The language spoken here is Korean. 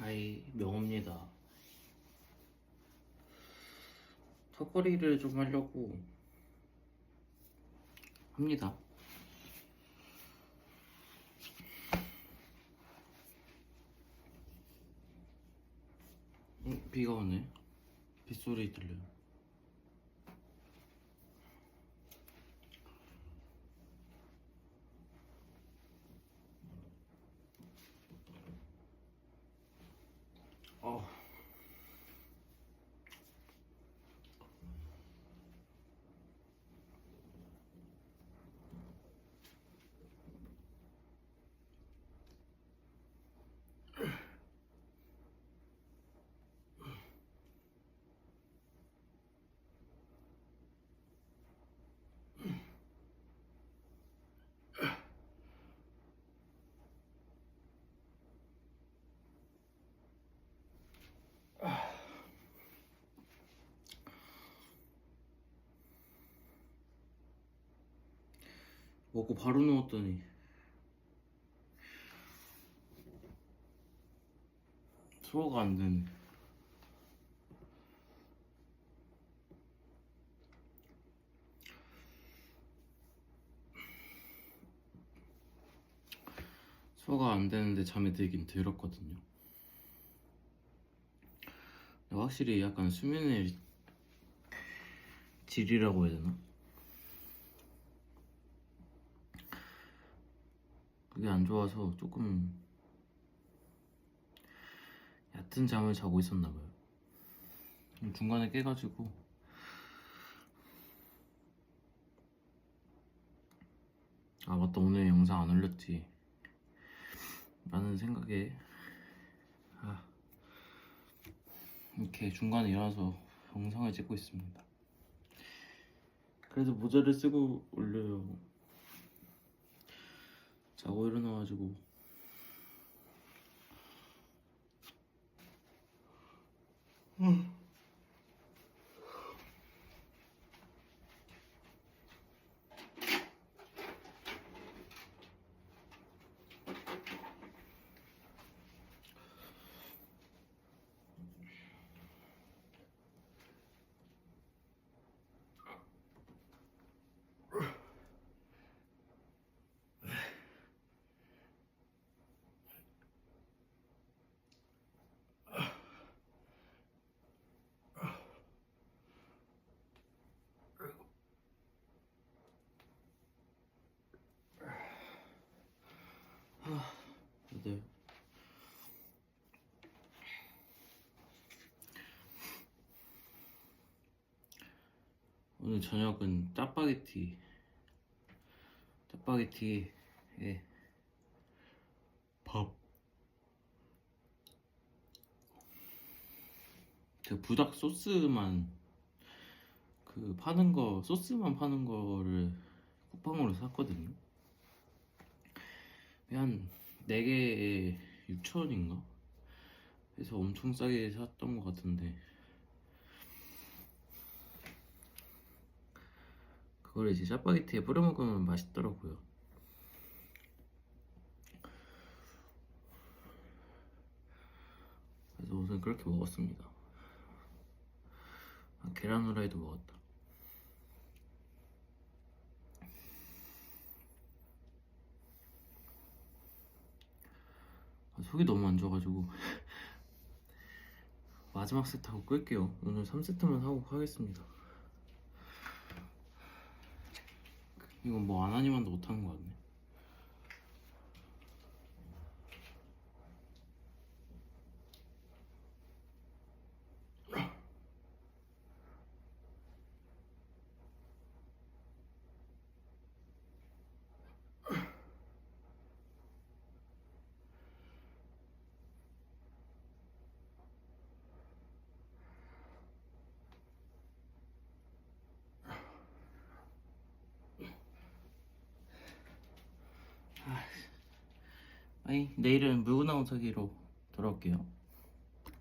하이 명호입니다. 턱걸이를 좀 하려고 합니다. 음, 비가 오네. 빗소리 들려요. 먹고 바로 누웠더니 소화가 안 되네. 소화가 안 되는데 잠이 들긴 들었거든요. 확실히 약간 수면의 질이라고 해야 되나? 그게 안 좋아서 조금 얕은 잠을 자고 있었나 봐요. 중간에 깨가지고 아 맞다 오늘 영상 안 올렸지 라는 생각에 아 이렇게 중간에 일어나서 영상을 찍고 있습니다. 그래서 모자를 쓰고 올려요. 자고 일어나가지고 다들 오늘 저녁은 짜파게티 짜파게티에 밥. 그 부닭 소스만 그 파는 거 소스만 파는 거를 쿠팡으로 샀거든요. 한 4개에 6천원인가? 그래서 엄청 싸게 샀던 것 같은데 그걸 이제 짜파게티에 뿌려 먹으면 맛있더라고요. 그래서 우선 그렇게 먹었습니다. 아, 계란 후라이도 먹었다. 아, 속이 너무 안 좋아가지고 마지막 세트 하고 끌게요. 오늘 3세트만 하고 하겠습니다. 이건 뭐 아나님만도 못하는 거 같네. 내일은 물구나무 타기로 돌아올게요.